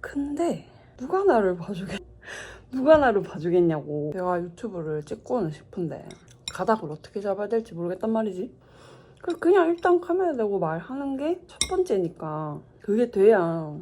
근데 누가 나를 봐주겠 누가 나를 봐주겠냐고. 내가 유튜브를 찍고는 싶은데 가닥을 어떻게 잡아야 될지 모르겠단 말이지. 그냥 일단 카메라 대고 말하는 게 첫 번째니까 그게 돼야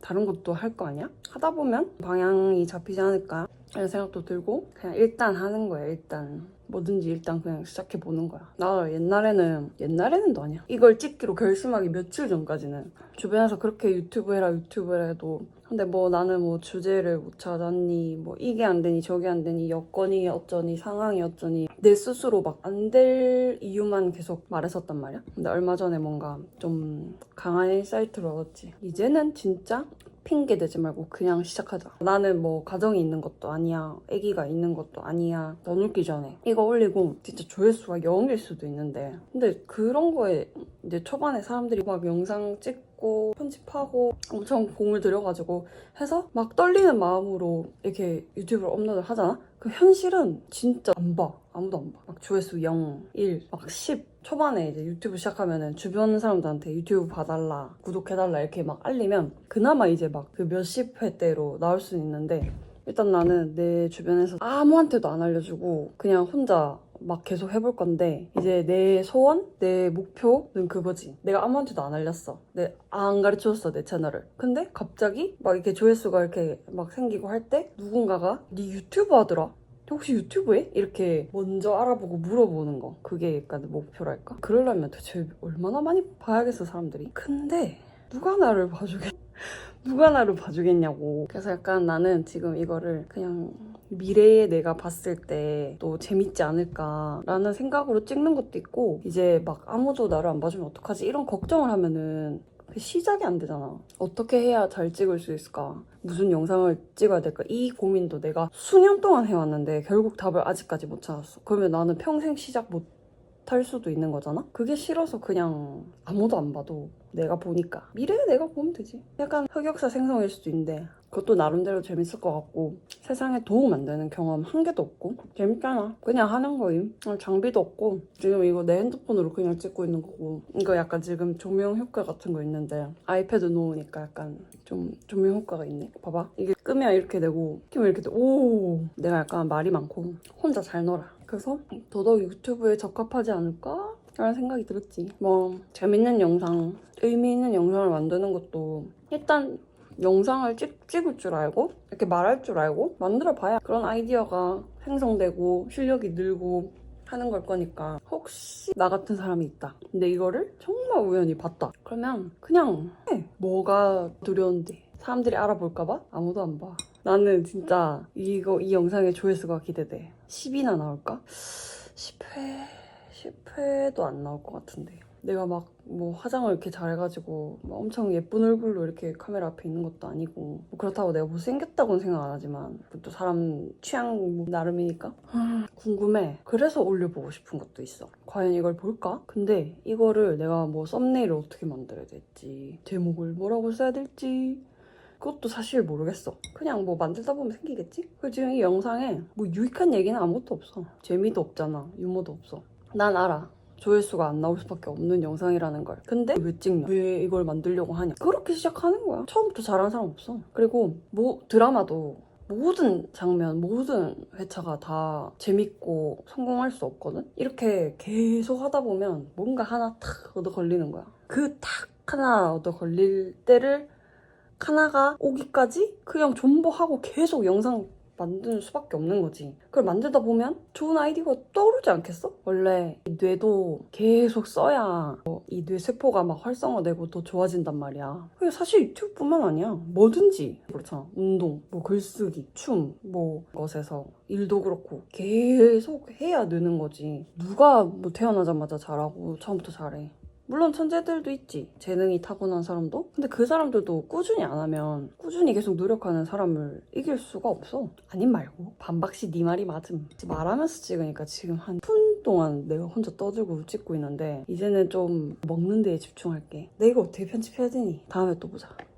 다른 것도 할 거 아니야? 하다 보면 방향이 잡히지 않을까 이런 생각도 들고 그냥 일단 하는 거야 일단 뭐든지 일단 그냥 시작해 보는 거야. 나 옛날에는 옛날에는도 아니야. 이걸 찍기로 결심하기 며칠 전까지는. 주변에서 그렇게 유튜브 해라 유튜브 해도. 근데 뭐 나는 뭐 주제를 못 찾았니 뭐 이게 안 되니 저게 안 되니 여건이 어쩌니 상황이 어쩌니. 내 스스로 막 안 될 이유만 계속 말했었단 말이야. 근데 얼마 전에 뭔가 좀 강한 인사이트를 얻었지. 이제는 진짜 핑계 대지 말고 그냥 시작하자. 나는 뭐 가정이 있는 것도 아니야. 아기가 있는 것도 아니야. 넣어놓기 전에 이거 올리고 진짜 조회수가 0일 수도 있는데 근데 그런 거에 이제 초반에 사람들이 막 영상 찍 고 편집하고 엄청 공을 들여가지고 해서 막 떨리는 마음으로 이렇게 유튜브를 업로드 하잖아? 그 현실은 진짜 안 봐. 아무도 안 봐. 막 조회수 0, 1, 막 10. 초반에 이제 유튜브 시작하면은 주변 사람들한테 유튜브 봐달라, 구독해달라 이렇게 막 알리면 그나마 이제 막 그 몇십 회대로 나올 수는 있는데 일단 나는 내 주변에서 아무한테도 안 알려주고 그냥 혼자 막 계속 해볼 건데 이제 내 소원, 내 목표는 그거지. 내가 아무한테도 안 알렸어. 내 안 가르쳐줬어 내 채널을. 근데 갑자기 막 이렇게 조회수가 이렇게 막 생기고 할 때 누군가가 네 유튜브 하더라. 혹시 유튜브 해? 이렇게 먼저 알아보고 물어보는 거. 그게 약간 목표랄까? 그러려면 도대체 얼마나 많이 봐야겠어 사람들이. 근데 누가 나를 봐주겠 누가 나를 봐주겠냐고. 그래서 약간 나는 지금 이거를 그냥 미래에 내가 봤을 때 또 재밌지 않을까라는 생각으로 찍는 것도 있고 이제 막 아무도 나를 안 봐주면 어떡하지 이런 걱정을 하면은 그 시작이 안 되잖아. 어떻게 해야 잘 찍을 수 있을까? 무슨 영상을 찍어야 될까? 이 고민도 내가 수년 동안 해왔는데 결국 답을 아직까지 못 찾았어. 그러면 나는 평생 시작 못 할 수도 있는 거잖아? 그게 싫어서 그냥 아무도 안 봐도 내가 보니까 미래에 내가 보면 되지. 약간 흑역사 생성일 수도 있는데 그것도 나름대로 재밌을 것 같고 세상에 도움 안 되는 경험 한 개도 없고 재밌잖아. 그냥 하는 거임. 어, 장비도 없고 지금 이거 내 핸드폰으로 그냥 찍고 있는 거고 이거 약간 지금 조명 효과 같은 거 있는데 아이패드 놓으니까 약간 좀 조명 효과가 있네. 봐봐. 이게 끄면 이렇게 되고 켜면 이렇게 되고 오 내가 약간 말이 많고 혼자 잘 놀아. 그래서 더더욱 유튜브에 적합하지 않을까? 라는 생각이 들었지. 뭐 재밌는 영상, 의미 있는 영상을 만드는 것도 일단 영상을 찍, 찍을 줄 알고 이렇게 말할 줄 알고 만들어 봐야 그런 아이디어가 생성되고 실력이 늘고 하는 걸 거니까 혹시 나 같은 사람이 있다. 근데 이거를 정말 우연히 봤다. 그러면 그냥 해. 뭐가 두려운데 사람들이 알아볼까봐 아무도 안 봐. 나는 진짜 이거 이 영상의 조회수가 기대돼. 10이나 나올까? 10회 10회도 안 나올 것 같은데. 내가 막 뭐 화장을 이렇게 잘해가지고 막 엄청 예쁜 얼굴로 이렇게 카메라 앞에 있는 것도 아니고 뭐 그렇다고 내가 못생겼다고는 생각 안 하지만 그것도 사람 취향 뭐 나름이니까 궁금해 그래서 올려보고 싶은 것도 있어 과연 이걸 볼까? 근데 이거를 내가 뭐 썸네일을 어떻게 만들어야 될지 제목을 뭐라고 써야 될지 그것도 사실 모르겠어. 그냥 뭐 만들다 보면 생기겠지? 그리고 지금 이 영상에 뭐 유익한 얘기는 아무것도 없어. 재미도 없잖아. 유머도 없어. 난 알아. 조회수가 안 나올 수밖에 없는 영상이라는 걸. 근데 왜 찍냐? 왜 이걸 만들려고 하냐? 그렇게 시작하는 거야. 처음부터 잘하는 사람 없어. 그리고 뭐 드라마도 모든 장면, 모든 회차가 다 재밌고 성공할 수 없거든? 이렇게 계속 하다 보면 뭔가 하나 탁 얻어 걸리는 거야. 그 탁 하나 얻어 걸릴 때를 하나가 오기까지 그냥 존버하고 계속 영상 만드는 수밖에 없는 거지. 그걸 만들다 보면 좋은 아이디어가 떠오르지 않겠어? 원래 이 뇌도 계속 써야 어, 이 뇌세포가 막 활성화되고 더 좋아진단 말이야. 그게 사실 유튜브뿐만 아니야. 뭐든지 그렇잖아. 운동, 뭐 글쓰기, 춤, 뭐 것에서 일도 그렇고 계속 해야 느는 거지. 누가 뭐 태어나자마자 잘하고 처음부터 잘해. 물론 천재들도 있지. 재능이 타고난 사람도. 근데 그 사람들도 꾸준히 안 하면 꾸준히 계속 노력하는 사람을 이길 수가 없어. 아님 말고 반박시 네 말이 맞음. 말하면서 찍으니까 지금 한 푼 동안 내가 혼자 떠들고 찍고 있는데 이제는 좀 먹는 데에 집중할게. 내가 어떻게 편집해야 되니? 다음에 또 보자.